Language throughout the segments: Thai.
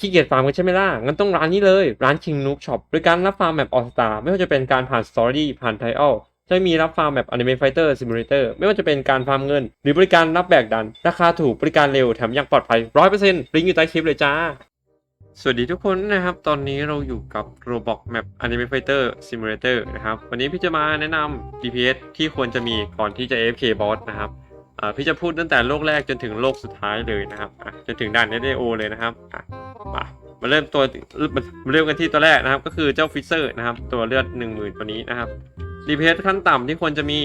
ขี้เกียจฟาร์มกันใช่ไหมล่ะ งั้นต้องร้านนี้เลย ร้าน King Nook Shop บริการรับฟาร์มแบบออสตาไม่ว่าจะเป็นการผ่านสตอรี่ผ่านไทอัลจะมีรับฟาร์มแบบ Anime Fighter Simulator ไม่ว่าจะเป็นการฟาร์มเงิน หรือบริการรับแบกดัน ราคาถูกบริการเร็วแถมยังปลอดภัย100%ลิงก์อยู่ใต้คลิปเลยจ้า สวัสดีทุกคนนะครับ ตอนนี้เราอยู่กับ Roblox Map Anime Fighter Simulator นะครับ วันนี้พี่จะมาแนะนำ DPS ที่ควรจะมีก่อนที่จะ AFK Boss นะครับ อ่าพี่จะพูดตั้งแต่โลกแรกจนถึงโลกสุดท้ายเลยนะครับอะจนถึงด่าน SAO เลยนะครับอะมามาเริ่มตัวมาเริ่มกันที่ตัวแรกนะครับ ก็คือเจ้าฟิเซอร์นะครับ ตัวเลือด10,000ตัวนี้นะครับ DPS ขั้นต่ำที่ควรจะมี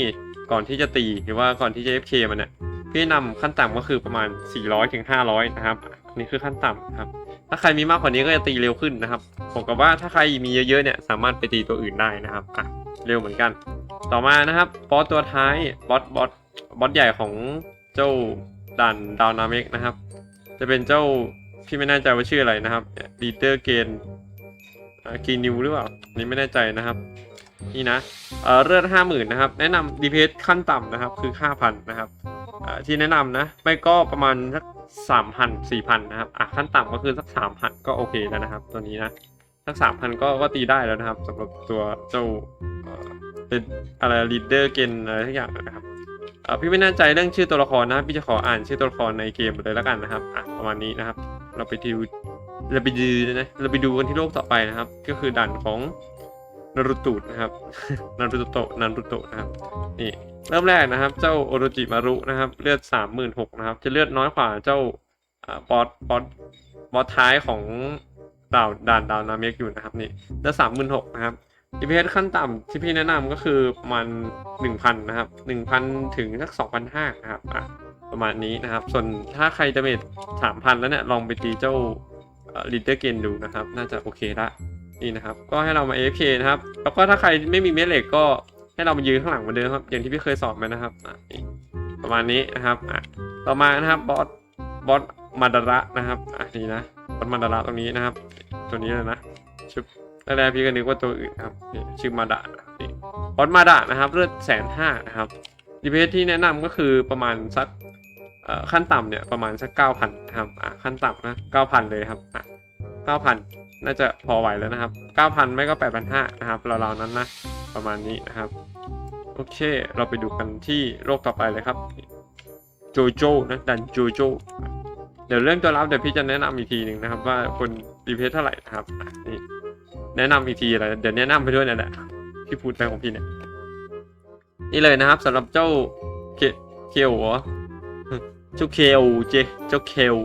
ก่อนที่จะตีหรือว่าก่อนที่จะ FK มันเนี่ยพี่นำขั้นต่ำก็คือประมาณ 400ถึง500 นะครับนี่คือขั้นต่ำนะครับ ถ้าใครมีมากกว่านี้ก็จะตีเร็วขึ้นนะครับผมกับว่าถ้าใครมีเยอะๆเนี่ยสามารถไปตีตัวอื่นได้นะครับอะเร็วเหมือนกัน ต่อมานะครับบอสตัวท้ายบอสบอส บอสใหญ่ของเจ้าดันดาวนาเมกนะครับ จะเป็นเจ้าพี่ไม่แน่ใจว่าชื่ออะไรนะครับดีเตอร์เกนกีนิวหรือเปล่านนี้ไม่แน่ใจนะครับ นี่นะเออเลือดห้าหมื่นนะครับ แนะนำดีเพสขั้นต่ำนะครับ คือห้าพันนะครับที่แนะนำนะ ไม่ก็ประมาณสักสามพันสี่พันนะครับอะขั้นต่ำก็คือสักสามพันก็โอเคแล้วนะครับ ตัวนี้นะสักสามพันก็ก็ตีได้แล้วนะครับสำหรับตัวเจ้าเอ่อเป็นอะไรลีดเดอร์เกนอะไรทุกอย่างนะครับ อ่าพี่ไม่แน่ใจเรื่องชื่อตัวละครนะพี่จะขออ่านชื่อตัวละครในเกมเลยแล้วกันนะครับอะประมาณนี้นะครับ เราไปดูเราไปดูนะเราไปดูกันที่โลกต่อไปนะครับ ก็คือด่านของนารูโตะนะครับนารูโตะนารูโตะนะครับนี่เริ่มแรกนะครับ เจ้าโอโรจิมารุนะครับ เลือดสามหมื่นหกนะครับ จะเลือดน้อยกว่าเจ้าอ่าบอสบอสบอสท้ายของดาวด่านดาวนาเมกอยู่นะครับนี่เลือดสามหมื่นหกนะครับ ดีเพขั้นต่ำที่พี่แนะนำก็คือประมาณหนึ่งพันนะครับหนึ่งพันถึงสักสองพันห้านะครับอะประมาณนี้นะครับ ส่วนถ้าใครจะเมจสามพันแล้วเนี่ย ลองไปตีเจ้าลิเดอร์เกนดูนะครับ น่าจะโอเคละนี่นะครับ ก็ให้เรามา AFK นะครับ แล้วก็ถ้าใครไม่มีเม็ดเหล็กก็ให้เรามายืนข้างหลังเหมือนเดิมครับ อย่างที่พี่เคยสอนไปนะครับอะประมาณนี้นะครับอะต่อมานะครับบอสบอสมาดาระนะครับอะนี่นะบอสมาดาระตรงนี้นะครับ ตัวนี้เลยนะชุบ แรกๆพี่ก็นึกว่าตัวอื่นครับนี่ชื่อมาดะบนี่บอสมาดานะครับ เลือดแสนห้านะครับดีเพสที่แนะนำก็คือประมาณสักขั้นต่ำเนี่ยประมาณสักเก้าพันนะครับอะขั้นต่ำนะเก้าพันเลยครับอะเก้าพันน่าจะพอไหวแล้วนะครับ9,000ไม่ก็8,500นห้านะครับราวๆนั้นนะ ประมาณนี้นะครับโอเค เราไปดูกันที่โรคต่อไปเลยครับโจโจ้นะดันโจโจ้เดี๋ยวเรื่องตัวรับเดี๋ยวพี่จะแนะนำอีกทีหนึ่งนะครับ ว่าคนดีเพสเท่าไหร่นะครับนี่ แนะนำอีกทีอะไรเดี๋ยวแนะนำไปด้วยนั่นแหละที่พูดไปของพี่เนี่ย นี่เลยนะครับสำหรับเจ้าเคเคลเหรอเจ้าเคลเจเจ้าเคล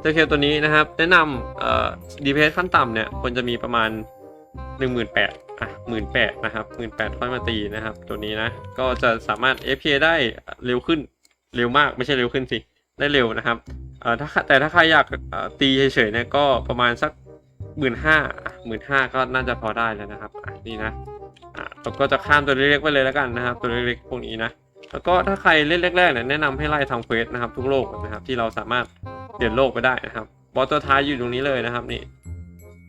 เจ้าเคลตัวนี้นะครับ แนะนำเอ่อดีเพสขั้นต่ำเนี่ยควรจะมีประมาณ1 8 0 0 0อะ1 8 0 0 0นะครับ1 8 0 0 0ค่อยมาตีนะครับ ตัวนี้นะ ก็จะสามารถ FK ได้เร็วขึ้นเร็วมากไม่ใช่เร็วขึ้นสิ ได้เร็วนะครับเอ่อถ้าแต่ถ้าใครอยากตีเฉยๆเนี่ยก็ประมาณสัก หมื่นห้าหมื่นห้าก็น่าจะพอได้แล้วนะครับนี่นะอะเราก็จะข้ามตัวเล็กๆไปเลยแล้วกันนะครับ ตัวเล็กๆพวกนี้นะแล้วก็ถ้าใครเล่นแรกๆเนี่ยแนะนำให้ไล่ทำเควสนะครับทุกโลกนะครับ ที่เราสามารถเปลี่ยนโลกไปได้นะครับบอสตัวท้ายอยู่ตรงนี้เลยนะครับ นี่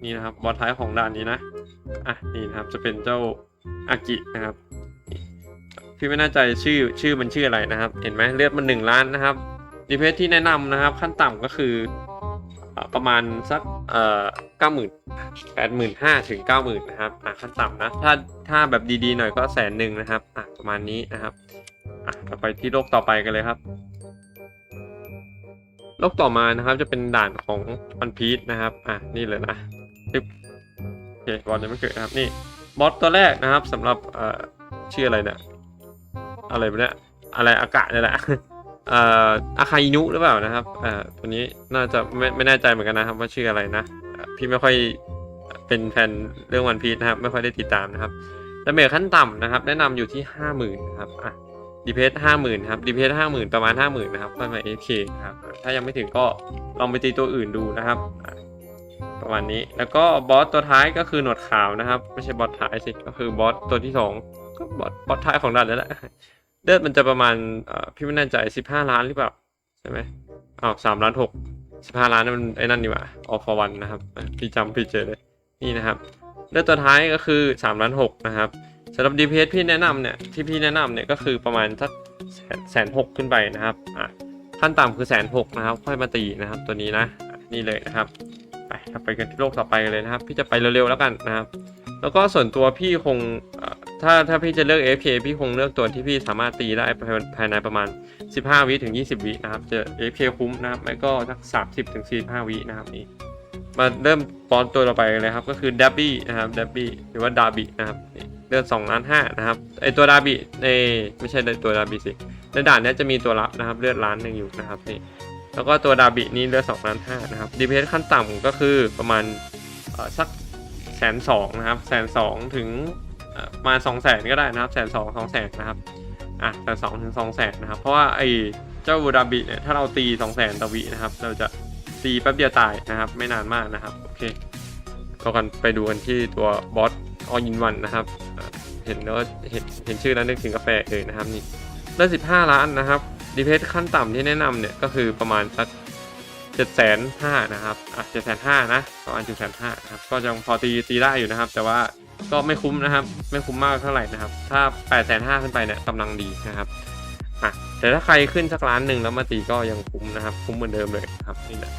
นี่นะครับบอสท้ายของด่านนี้นะอะนี่นะครับจะเป็นเจ้าอากินะครับนี่พี่ไม่แน่ใจชื่อชื่อมันชื่ออะไรนะครับ เห็นไหมเลือดมันหนึ่งล้านนะครับดีเพสที่แนะนำนะครับ ขั้นต่ำก็คือ ประมาณสักเอ่อเก้าหมื่นแปดหมื่นห้าถึงเก้าหมื่นนะครับอะขั้นต่ำนะถ้าถ้าแบบดีๆหน่อยก็แสนหนึ่งนะครับอะประมาณนี้นะครับอะเราไปที่โลกต่อไปกันเลยครับโลกต่อมานะครับจะเป็นด่านของวันพีชนะครับอะนี่เลยนะโอเคบอสยังไม่เกิดนะครับนี่บอสตัวแรกนะครับสำหรับเอ่อชื่ออะไรเนี่ยอะไรเนี่ยอะไรอากาศเนี่ยแหละ เอ่ออาคาอินุหรือเปล่านะครับอ่อตัวนี้น่าจะไม่ไม่แน่ใจเหมือนกันนะครับว่าชื่ออะไรนะ พี่ไม่ค่อยเป็นแฟนเรื่องวันพีชนะครับ ไม่ค่อยได้ติดตามนะครับดาเมจขั้นต่ำนะครับ แนะนำอยู่ที่ห้าหมื่นนะครับอะดีเพสห้าหมื่นครับดีเพสห้าหมื่นประมาณห้าหมื่นนะครับค่อยมาเอเคครับถ้ายังไม่ถึงก็ลองไปตีตัวอื่นดูนะครับ ประมาณนี้แล้วก็บอสตัวท้ายก็คือหนวดขาวนะครับ ไม่ใช่บอสท้ายสิก็คือบอสตัวที่สองก็บอสบอสท้ายของดันนั่นแหละ เลือดมันจะประมาณพี่ไม่แน่ใจสิบห้าล้านหรือเปล่าใช่ไหมอ้าวสามล้านหกสิบห้าล้านนั่นมันไอ้นั่นนี่หว่าออฟฟอร์วันนะครับพี่จำพี่เจอเลยนี่นะครับเลือดตัวท้ายก็คือสามล้านหกนะครับสำหรับ DPS พี่แนะนำเนี่ยที่พี่แนะนำเนี่ยก็คือประมาณสักแสนหกขึ้นไปนะครับอะขั้นต่ำคือแสนหกนะครับ ค่อยมาตีนะครับตัวนี้นะนี่เลยนะครับไปไปกันที่โลกต่อไปเลยนะครับ พี่จะไปเร็วๆแล้วกันนะครับ แล้วก็ส่วนตัวพี่คงอ ถ้าถ้าพี่จะเลือก AFK พี่คงเลือกตัวที่พี่สามารถตีได้ภายในประมาณ 15 วิถึง 20 วินะครับ จะ AFK คุ้มนะครับไม่ก็สัก 30ถึง45 วินะครับนี่มาเริ่มปอนตัวเราไปเลยครับ ก็คือดับบี้นะครับดับบี้หรือว่าดาบินะครับนี่เลือด2ล้าน5นะครับไอตัวดาบิในไม่ใช่ตัวดาบิสิในด่านเนี้ยจะมีตัวรับนะครับ เลือดล้านหนึ่งอยู่นะครับนี่แล้วก็ตัวดาบินี่เลือด2ล้าน5นะครับดีเพสขั้นต่ำก็คือประมาณสักแสนสองนะครับแสนสองถึง มาสองแสนก็ได้นะครับแสนสองสองแสนนะครับอะแสนสองถึงสองแสนนะครับ เพราะว่าไอ้เจ้าบูดาบิเนี่ยถ้าเราตีสองแสนต่อวินะครับ เราจะตีแป๊บเดียวตายนะครับ ไม่นานมากนะครับโอเคก็กันไปดูกันที่ตัวบอสออยินวันนะครับ เห็นแล้วเห็นเห็นชื่อแล้วนึกถึงกาแฟเลยนะครับนี่ได้สิบห้าล้านนะครับดีเพสขั้นต่ำที่แนะนำเนี่ยก็คือประมาณสักเจ็ดแสนห้านะครับอะเจ็ดแสนห้านะประมาณเจ็ดแสนห้านะครับก็ยังพอตีตีได้อยู่นะครับ แต่ว่า ก็ไม่คุ้มนะครับ ไม่คุ้มมากเท่าไหร่นะครับ ถ้าแปดแสนห้าขึ้นไปเนี่ยกำลังดีนะครับอะแต่ถ้าใครขึ้นสักล้านหนึ่งแล้วมาตีก็ยังคุ้มนะครับ คุ้มเหมือนเดิมเลยครับนี่แหละ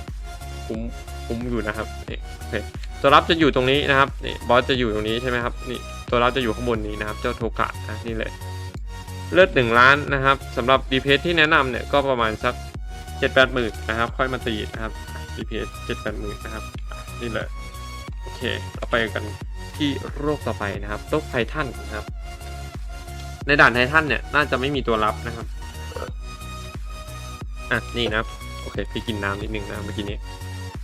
คุ้มคุ้มอยู่นะครับนี่โอเคตัวรับจะอยู่ตรงนี้นะครับนี่บอสจะอยู่ตรงนี้ใช่ไหมครับนี่ตัวรับจะอยู่ข้างบนนี้นะครับ เจ้าโทกะนะนี่เลยเลือดหนึ่งล้านนะครับสำหรับดีเพที่แนะนำเนี่ยก็ประมาณสักเจ็ดแปดหมื่นนะครับ ค่อยมาตีนะครับ DPS เจ็ดแปดหมื่นนะครับนี่เลยโอเคเราไปกัน ที่โรคต่อไปนะครับโรคไททันนะครับ ในด่านไททันเนี่ยน่าจะไม่มีตัวรับนะครับอะนี่นะครับโอเคพี่กินน้ำนิดนึงนะเมื่อกี้นี้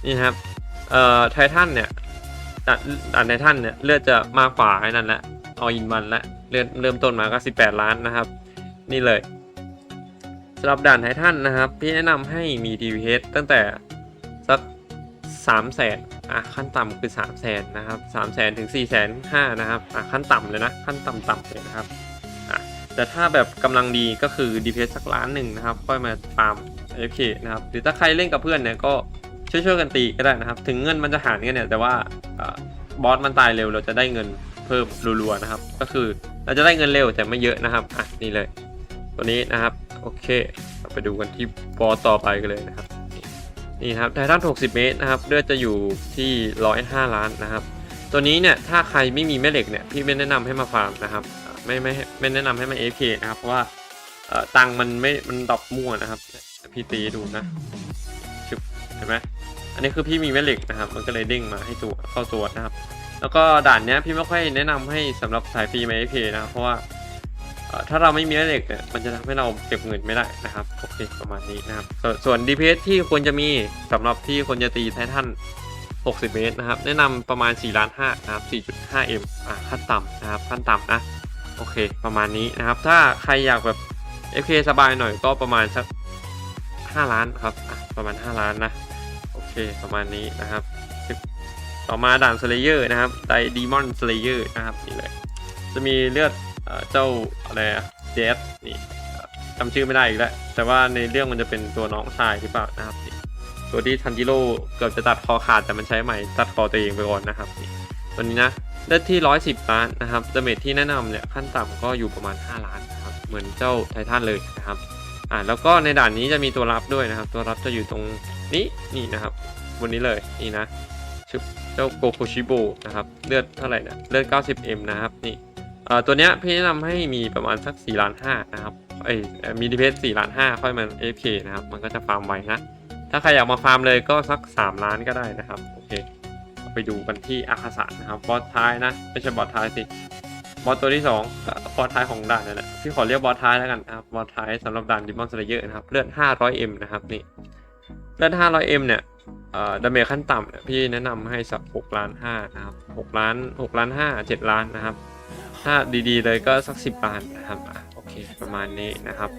นี่นะครับเอ่อไททันเนี่ยด่านด่านไททันเนี่ยเลือดจะมากกว่าไอ้นั่นแหละออินวันและเลือดเริ่มต้นมาก็สิบแปดล้านนะครับ นี่เลยสำหรับด่านไททันนะครับ พี่แนะนำให้มี DPS ตั้งแต่ 3 0 0แสนอะขั้นต่ำคือ 3 0 0แสนนะครับ3 0 0แสนถึง4 0 0แสนห้านะครับอะขั้นต่ำเลยนะขั้นต่ำๆเลยนะครับอะแต่ถ้าแบบกำลังดีก็คือดีเพสสักล้านหนึ่งนะครับ ค่อยมาฟาร์ม AFK นะครับหรือถ้าใครเล่นกับเพื่อนเนี่ยก็ช่วยๆกันตีก็ได้นะครับ ถึงเงินมันจะหางี้ยเนี่ยแต่ว่าบอสมันตายเร็วเราจะได้เงินเพิ่มรัวๆนะครับ ก็คือเราจะได้เงินเร็วแต่ไม่เยอะนะครับอะนี่เลย ตัวนี้นะครับโอเคเไปดูกันที่บอสต่อไปกันเลยนะครับ นี่ครับไททัน60 เมตรนะครับเลือดจะอยู่ที่ 105 ล้านนะครับ ตัวนี้เนี่ยถ้าใครไม่มีแม่เหล็กเนี่ยพี่ไม่แนะนำให้มาฟาร์มนะครับไม่ไม่ไม่แนะนำให้มา AFK นะครับเพราะว่าตังค์มันไม่มันดอปมั่วนะครับพี่ตีดูนะชึบเห็นไหมอันนี้คือพี่มีแม่เหล็กนะครับ มันก็เลยเด้งมาให้ตัวเข้าตัวนะครับ แล้วก็ด่านเนี้ยพี่ไม่ค่อยแนะนำให้สำหรับสายฟรีมา AFK นะครับเพราะว่า ถ้าเราไม่มีแม่เหล็กเนี่ยมันจะทำให้เราเก็บเงินไม่ได้นะครับโอเคประมาณนี้นะครับสส่วน DPS ที่ควรจะมีสำหรับที่คนจะตีไททัน60 เมตรนะครับ แนะนำประมาณ4ล้าน5นะครับ 4.5M อ่าขั้นต่ำนะครับขั้นต่ำนะโอเค ประมาณนี้นะครับ ถ้าใครอยากแบบ FK สบายหน่อยก็ประมาณสัก 5 ล้านครับอะประมาณ 5 ล้านนะโอเคประมาณนี้นะครับ ต่อมาด่าน Slayer นะครับได Demon Slayer นะครับนี่เลยจะมีเลือด เจ้าอะไรอะเจสนี่จำชื่อไม่ได้อีกแล้ว แต่ว่าในเรื่องมันจะเป็นตัวน้องชายหรือเปล่านะครับนี่ตัวที่ทันจิโร่เกือบจะตัดคอขาดแต่มันใช้ใหม่ตัดคอตัวเองไปก่อนนะครับนี่ตัวนี้นะเลือดที่ 110 ล้านนะครับดาเมจที่แนะนำเนี่ยขั้นต่ำก็อยู่ประมาณ 5 ล้านนะครับเหมือนเจ้าไททันเลยนะครับอ่าแล้วก็ในด่านนี้จะมีตัวรับด้วยนะครับ ตัวรับจะอยู่ตรงนี้นี่นะครับบนนี้เลยนี่นะเจ้าโกโคชิโบนะครับเลือดเท่าไหร่นะเลือด 90m นะครับนี่ ตัวเนี้ยพี่แนะนำให้มีประมาณสัก4ล้าน5นะครับเอ้มีดีเพส4ล้าน5ค่อยมา AFK นะครับ มันก็จะฟาร์มไวนะ ถ้าใครอยากมาฟาร์มเลยก็สัก 3 ล้านก็ได้นะครับ โอเคเอาไปดูกันที่อาคาสะนะครับ บอสท้ายนะ ไม่ใช่บอสท้ายสิ บอสตัวที่2บอสท้ายของด่านนั่นแหละพี่ขอเรียกบอสท้ายแล้วกันนะครับ บอสท้ายสำหรับด่านดิมอนสเลเยอร์นะครับ เลือด 500m นะครับนี่ เลือด 500m เนี่ยอ่อดาเมจขั้นต่ำเนี่ยพี่แนะนำให้สัก6ล้าน5นะครับ6ล้าน6ล้าน5 7ล้านนะครับ ถ้าดีๆ เลยก็สักสิบล้านนะครับอะโอเค ประมาณนี้นะครับ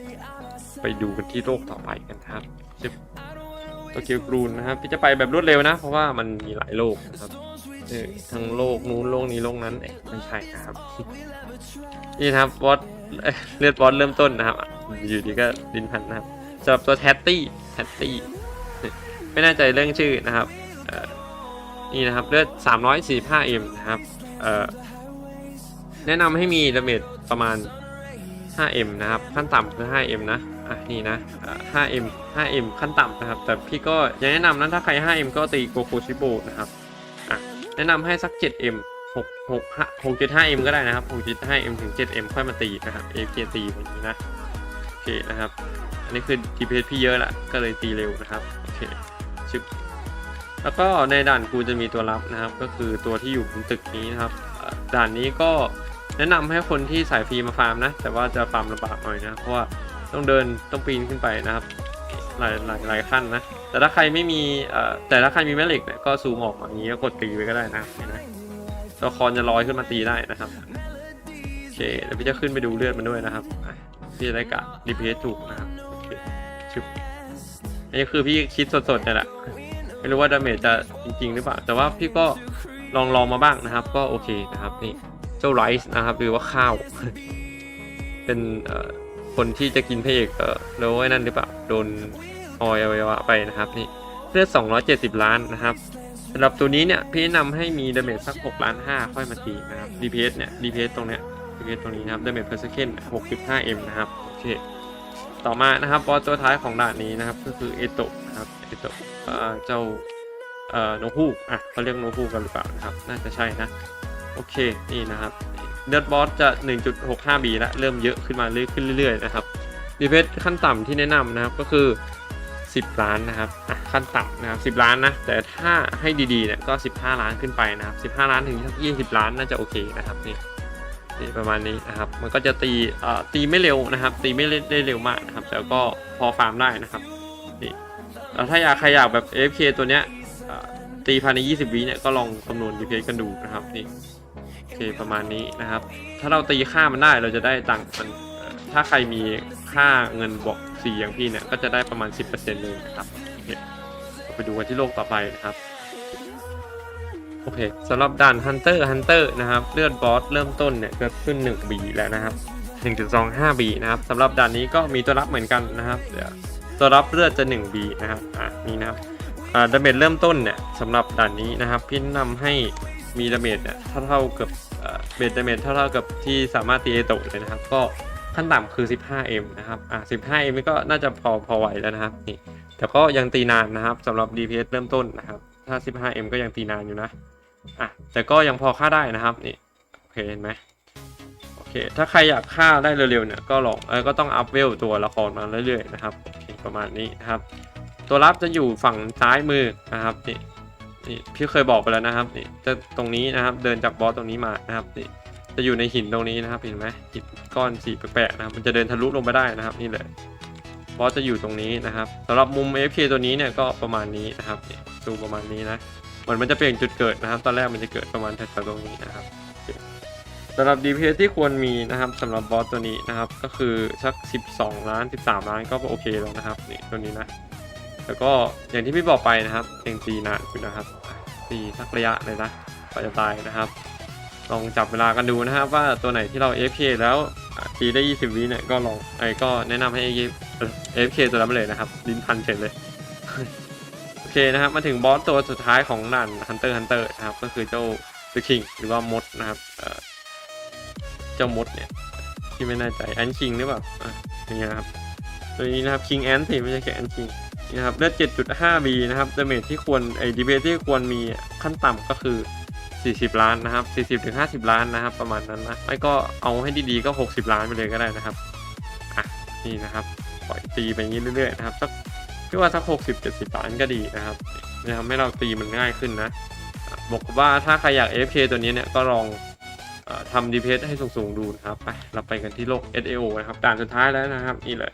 ไปดูกันที่โลกต่อไปกันครับชิบโตเกียวกรูนนะครับ พี่จะไปแบบรวดเร็วนะ เพราะว่ามันมีหลายโลกนะครับเออทั้งโลกนู้นโลกนี้โลกนั้นเอ๊ะไม่ใช่นะครับ นี่นะครับบอสเลือดบอสเริ่มต้นนะครับ อยู่ดีก็ดินพันนะครับสำหรับตัวแทตตี้แทตตี้ไม่แน่ใจเรื่องชื่อนะครับนี่นะครับเลือด 345m นะครับเอ่อ แนะนำให้มีดาเมจประมาณ 5m นะครับ ขั้นต่ำคือ 5m นะ อะ นี่นะ 5M 5M ขั้นต่ำนะครับ แต่พี่ก็ยังแนะนำนะถ้าใคร 5M ก็ตีโกโกชิโบนะครับ อะ แนะนำให้สัก 7M 6 6 5 6 7 5M ก็ได้นะครับ 6.5m ถึง 7M ค่อยมาตีนะครับ AFK ตีแบบนี้นะ โอเคนะครับ อันนี้คือ DPS พี่เยอะละก็เลยตีเร็วนะครับ โอเคชึบแล้วก็ในด่านกูจะมีตัวรับนะครับ ก็คือตัวที่อยู่บนตึกนี้นะครับ ด่านนี้ก็ แนะนำให้คนที่สายฟรีมาฟาร์มนะ แต่ว่าจะฟาร์มลำบากหน่อยนะ เพราะว่าต้องเดินต้องปีนขึ้นไปนะครับ หลายหลายหลายขั้นนะ แต่ถ้าใครไม่มีเอ่อแต่ถ้าใครมีแม่เหล็กเนี่ยก็ซูมออกมาอย่างนี้ก็กดตีไว้ก็ได้นะนไหมตัวละครจะลอยขึ้นมาตีได้นะครับโอเคเดี๋ยวพี่จะขึ้นไปดูเลือดมันด้วยนะครับพี่จะได้กะ DPS ถูกนะครับชุบอันนี้คือพี่คิดสดๆเนี่ยแหละไม่รู้ว่าดาเมจจะจริง ๆ หรือเปล่า แต่ว่าพี่ก็ลองลองมาบ้างนะครับ ก็โอเคนะครับนี่ เจ้าไรซ์นะครับ หรือว่าข้าว เป็นคนที่จะกินพระเอกเออแล้วไอ้นั่นหรือเปล่าโดนออยอวัยวะไปนะครับนี่เลือด270 ล้านนะครับสำหรับตัวนี้เนี่ยพี่แนะนำให้มีดาเมจสัก6ล้าน5ค่อยมาตีนะครับ DPS เนี่ย DPS ตรงเนี้ย DPS ตรงนี้นะครับดาเมจ per second 65m นะครับ โอเค ต่อมานะครับบอสตัวท้ายของด่านนี้นะครับ ก็คือเอโตะนะครับเอโตะเอ่อเจ้าเอ่อโนฮูกอะเขาเรียกโนฮูกกันหรือเปล่านะครับ น่าจะใช่นะ โอเค นี่นะครับเลือดบอสจะ 1.65B แล้วเริ่มเยอะขึ้นมาเรื่อยขึ้นเรื่อยๆนะครับดีเพสขั้นต่ำที่แนะนำนะครับก็คือ 10 ล้านนะครับขั้นต่ำนะครับ10 ล้านนะแต่ถ้าให้ดีๆเนี่ยก็ 15 ล้านขึ้นไปนะครับ 15 ล้านถึงสัก20 ล้านน่าจะโอเคนะครับนี่นี่ประมาณนี้นะครับมันก็จะตีเอ่อตีไม่เร็วนะครับ ตีไม่ได้เร็วมากนะครับแต่ก็พอฟาร์มได้นะครับนี่แล้วถ้าอยากใครอยากแบบ AFK ตัวเนี้ยตีภายใน 20 วิเนี่ยก็ลองคำนวณ DPS กันดูนะครับนี่ ประมาณนี้นะครับ ถ้าเราตีค่ามันได้เราจะได้ตังค์มันถ้าใครมีค่าเงินบอกสีอย่างพี่เนี่ยก็จะได้ประมาณ 10%เลยนะครับเคเราไปดูกันที่โลกต่อไปนะครับโอเคสำหรับด่าน Hunter Hunter นะครับเลือดบอสเริ่มต้นเนี่ยก็ขึ้น 1B แล้วนะครับ 1.25B นะครับสำหรับด่านนี้ก็มีตัวรับเหมือนกันนะครับเดี๋ยวตัวรับเลือดจะ 1B นะครับอะนี่นะครับอ่าดาเมจเริ่มต้นเนี่ยสำหรับด่านนี้นะครับพี่นำให้มีดาเมจเนี่ยเท่าเท่าๆกับเอ่อ เบสดาเมจเท่าเท่าๆกับที่สามารถตีเอโตะเลยนะครับ ก็ขั้นต่ำคือ 15M นะครับอะ 15M นี่ก็น่าจะพอพอไหวแล้วนะครับนี่แต่ก็ยังตีนานนะครับสำหรับ DPS เริ่มต้นนะครับ ถ้า 15M ก็ยังตีนานอยู่นะอะแต่ก็ยังพอฆ่าได้นะครับนี่โอเคเห็นไหมโอเค ถ้าใครอยากฆ่าได้เร็วๆเนี่ยก็ลองเออก็ต้องอัพเวลตัวละครมาเรื่อยๆนะครับประมาณนี้นะครับ ตัวรับจะอยู่ฝั่งซ้ายมือนะครับนี่ นี่พี่เคยบอกไปแล้วนะครับนี่จะตรงนี้นะครับ เดินจากบอสตรงนี้มานะครับนี่จะอยู่ในหินตรงนี้นะครับ เห็นไหมหินก้อนสีแปลกๆนะครับ มันจะเดินทะลุลงไปได้นะครับ นี่เลยบอสจะอยู่ตรงนี้นะครับสำหรับมุม AFK ตัวนี้เนี่ยก็ประมาณนี้นะครับนี่ดูประมาณนี้นะเหมือนมันจะเปลี่ยนจุดเกิดนะครับ ตอนแรกมันจะเกิดประมาณแถวๆตรงนี้นะครับสำหรับ DPS ที่ควรมีนะครับสำหรับบอสตัวนี้นะครับ ก็คือสัก 12 ล้าน 13 ล้านก็โอเคแล้วนะครับนี่ตัวนี้นะ แล้วก็อย่างที่พี่บอกไปนะครับยังตีนานอยู่นะครับตีสักระยะเลยนะกว่าจะตายนะครับ ลองจับเวลากันดูนะครับ ว่าตัวไหนที่เรา AFK แล้วตีได้ 20 วิเนี่ยก็ลองไอ้ก็แนะนำให้ AFK ตัวนั้นไปเลยนะครับลิ้นพันเฉยเลยโอเคนะครับมาถึงบอสตัวสุดท้ายของด่าน Hunter Hunter นะครับก็คือเจ้า The King หรือว่ามดนะครับเจ้ามดเนี่ยที่ไม่แน่ใจแอนคิงหรือเปล่าอย่างเงี้ยนะครับตัวนี้นะครับ King Ant สิไม่ใช่แค่แอนคิง นะครับเลือด 7.5B นะครับดาเมจที่ควรไอ้ดีเบที่ควรมีขั้นต่ำก็คือ 40 ล้านนะครับ 40ถึง50 ล้านนะครับ ประมาณนั้นนะไม่ก็เอาให้ดีๆก็ 60 ล้านไปเลยก็ได้นะครับอะนี่นะครับปล่อยตีไปอย่างนี้เรื่อยๆนะครับสักพี่ว่าสักหกสิบเจ็ดสิบล้านก็ดีนะครับจะทำให้เราตีมันง่ายขึ้นนะบอกว่าถ้าใครอยาก AFK ตัวนี้เนี่ยก็ลองเออทำ DPS ให้สูงๆดูนะครับไปเราไปกันที่โลก SAO นะครับด่านสุดท้ายแล้วนะครับนี่เลย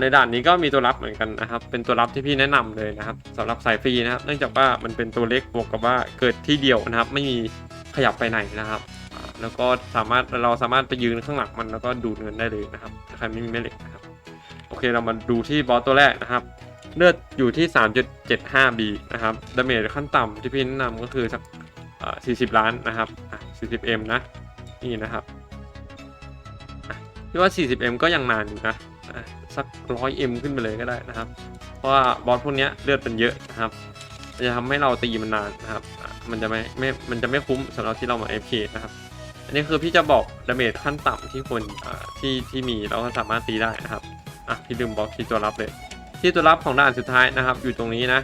ในด่านนี้ก็มีตัวรับเหมือนกันนะครับ เป็นตัวรับที่พี่แนะนำเลยนะครับสำหรับสายฟรีนะครับ เนื่องจากว่ามันเป็นตัวเล็กบวกกับว่าเกิดที่เดียวนะครับ ไม่มีขยับไปไหนนะครับ แล้วก็สามารถเราสามารถไปยืนข้างหลังมันแล้วก็ดูดเงินได้เลยนะครับถ้าใครไม่มีแม่เหล็กนะครับ โอเคเรามาดูที่บอสตัวแรกนะครับ เลือดอยู่ที่ 3.75B นะครับดาเมจขั้นต่ำที่พี่แนะนำก็คือสักเอ่อ40 ล้านนะครับอะ 40M นะ นี่นะครับอะพี่ว่า 40M ก็ยังนานอยู่นะ อะสัก 100M ขึ้นไปเลยก็ได้นะครับ เพราะว่าบอสพวกนี้เลือดมันเยอะนะครับจะทำให้เราตีมันนานนะครับ มันจะไม่ไม่ มันจะไม่คุ้มสำหรับที่เรามา FK นะครับ อันนี้คือพี่จะบอกดาเมจขั้นต่ำที่คนที่ที่มีเราก็สามารถตีได้นะครับ อะพี่ลืมบอกที่ตัวรับเลย ที่ตัวรับของด่านสุดท้ายนะครับ อยู่ตรงนี้นะ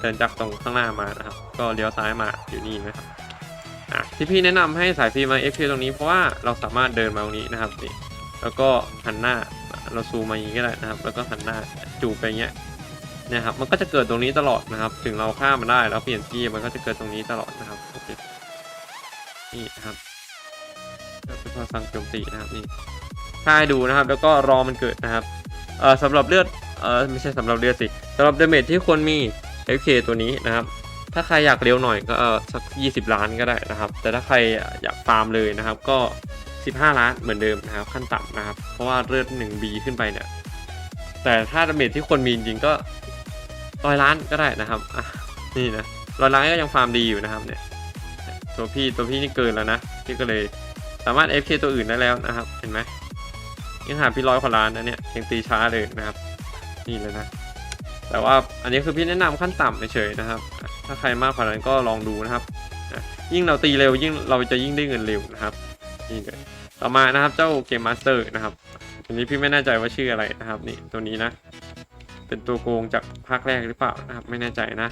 เดินจากตรงข้างหน้ามานะครับ ก็เลี้ยวซ้ายมาอยู่นี่นะครับอะที่พี่แนะนำให้สายฟรีมาเอฟตรงนี้เพราะว่าเราสามารถเดินมาตรงนี้นะครับนี่แล้วก็หันหน้า เราซูมมาอย่างนี้ก็ได้นะครับ แล้วก็หันหน้าจูบไปอย่างเงี้ยนี่ยครับ มันก็จะเกิดตรงนี้ตลอดนะครับ ถึงเราข้ามมันได้แล้วเปลี่ยนที่มันก็จะเกิดตรงนี้ตลอดนะครับโอเคนี่นะครับก็เป็นพอสั่งโจมตีนะครับนี่ถ้าให้ดูนะครับ แล้วก็รอมันเกิดนะครับเอ่อสำหรับเลือดเอ่อไม่ใช่สำหรับเลือดสิสำหรับเดเมจที่ควรมี FK ตัวนี้นะครับ ถ้าใครอยากเร็วหน่อยก็สัก 20 ล้านก็ได้นะครับ แต่ถ้าใครอยากฟาร์มเลยนะครับ ก็ 15 ล้านเหมือนเดิมนะครับขั้นต่ำนะครับ เพราะว่าเลือด 1B ขึ้นไปเนี่ย แต่ถ้าดาเมจที่คนมีจริงก็ร้อยล้านก็ได้นะครับอะนี่นะร้อยล้านก็ยังฟาร์มดีอยู่นะครับเนี่ยตัวพี่ตัวพี่นี่เกินแล้วนะพี่ก็เลยสามารถ FK ตัวอื่นได้แล้วนะครับ เห็นไหมยังหาพี่ร้อยกว่าล้านนะเนี่ยยังตีช้าเลยนะครับ นี่เลยนะ แต่ว่าอันนี้คือพี่แนะนำขั้นต่ำเฉยๆนะครับ ถ้าใครมากกว่านั้นก็ลองดูนะครับ ยิ่งเราตีเร็วยิ่งเราจะยิ่งได้เงินเร็วนะครับนี่เลย ต่อมานะครับเจ้าเกมมาสเตอร์นะครับอันนี้พี่ไม่แน่ใจว่าชื่ออะไรนะครับนี่ตัวนี้นะ เป็นตัวโกงจากภาคแรกหรือเปล่านะครับไม่แน่ใจนะ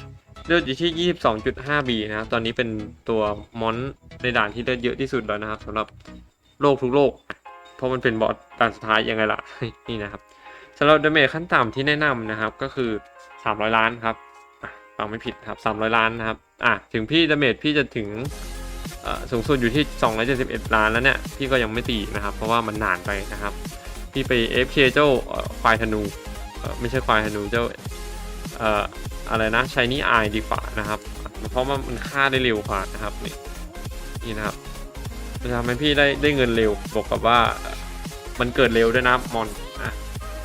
เลือดอยู่ที่ 22.5B นะครับตอนนี้เป็นตัวมอนในด่านที่เลือดเยอะที่สุดแล้วนะครับสำหรับโลกทุกโลก เพราะมันเป็นบอสด่านสุดท้ายยังไงล่ะนี่นะครับสำหรับดาเมจขั้นต่ำที่แนะนำนะครับก็คือ 300 ล้านครับฟังไม่ผิดครับ300 ล้านนะครับอะถึงพี่ดาเมจพี่จะถึง สูงสุดอยู่ที่ 271 ล้านแล้วเนี่ย พี่ก็ยังไม่ตีนะครับ เพราะว่ามันนานไปนะครับ พี่ไป FK เจ้าควายธนู ไม่ใช่ควายธนูเจ้าเอ่ออะไรนะชายนี่อายดีกว่านะครับ เพราะว่ามันฆ่าได้เร็วกว่านะครับนี่นี่นะครับจะทำให้พี่ได้ได้เงินเร็วบวกกับว่ามันเกิดเร็วด้วยนะมอนอะ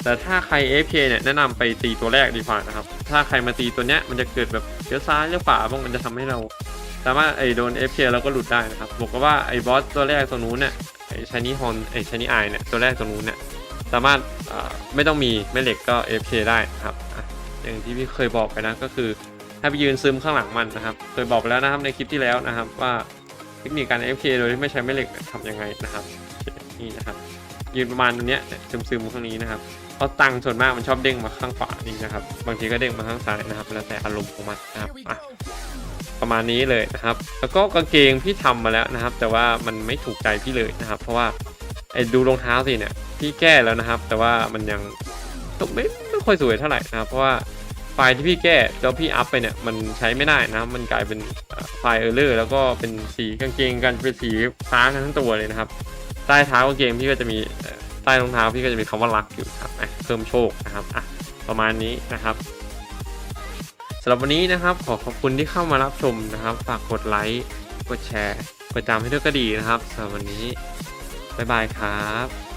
แต่ถ้าใคร FK เนี่ยแนะนำไปตีตัวแรกดีกว่านะครับ ถ้าใครมาตีตัวเนี้ยมันจะเกิดแบบเลี้ยวซ้ายเลี้ยวขวาบ้างมันจะทำให้เรา สามารถไอ้โดน AFK แล้วก็หลุดได้นะครับบอกว่าไอ้บอสตัวแรกตัวนู้นเนี่ยไอ้ชานี่ฮอนไอ้ชานี่ไอเนี่ยตัวแรกตัวนู้นเนี่ยสามารถไม่ต้องมีแม่เหล็กก็ AFK ได้นะครับอย่างที่พี่เคยบอกไปนะก็คือให้ไปยืนซึมข้างหลังมันนะครับ เคยบอกไปแล้วนะครับในคลิปที่แล้วนะครับว่าเทคนิคการ AFK โดยที่ไม่ใช้แม่เหล็กทำยังไงนะครับนี่นะครับยืนประมาณตรงเนี้ยเนี่ยซึมข้างนี้นะครับเพราะตังค์ส่วนมากมันชอบเด้งมาข้างขวานี่นะครับ บางทีก็เด้งมาข้างซ้ายนะครับแล้วแต่อารมณ์ของมันนะครับ ประมาณนี้เลยนะครับ แล้วก็กางเกงพี่ทำมาแล้วนะครับ แต่ว่ามันไม่ถูกใจพี่เลยนะครับ เพราะว่าไอ้ดูรองเท้าสิเนี่ยพี่แก้แล้วนะครับ แต่ว่ามันยังไม่ไม่ค่อยสวยเท่าไหร่นะครับ เพราะว่าไฟล์ที่พี่แก้แล้วพี่อัพไปเนี่ยมันใช้ไม่ได้นะมันกลายเป็นไฟล์เออร์เลอร์แล้วก็เป็นสีกางเกงกันเป็นสีฟ้าทั้งตัวเลยนะครับ ใต้เท้ากางเกงพี่ก็จะมีใต้รองเท้าพี่ก็จะมีคำว่ารักอยู่ครับเพิ่มโชคนะครับอะประมาณนี้นะครับำหรับวันนี้นะครับ ขอขอบคุณที่เข้ามารับชมนะครับ ฝากกดไลค์กดแชร์กดตามให้ด้วยก็ดีนะครับสำหรับวันนี้บ๊ายบายครับ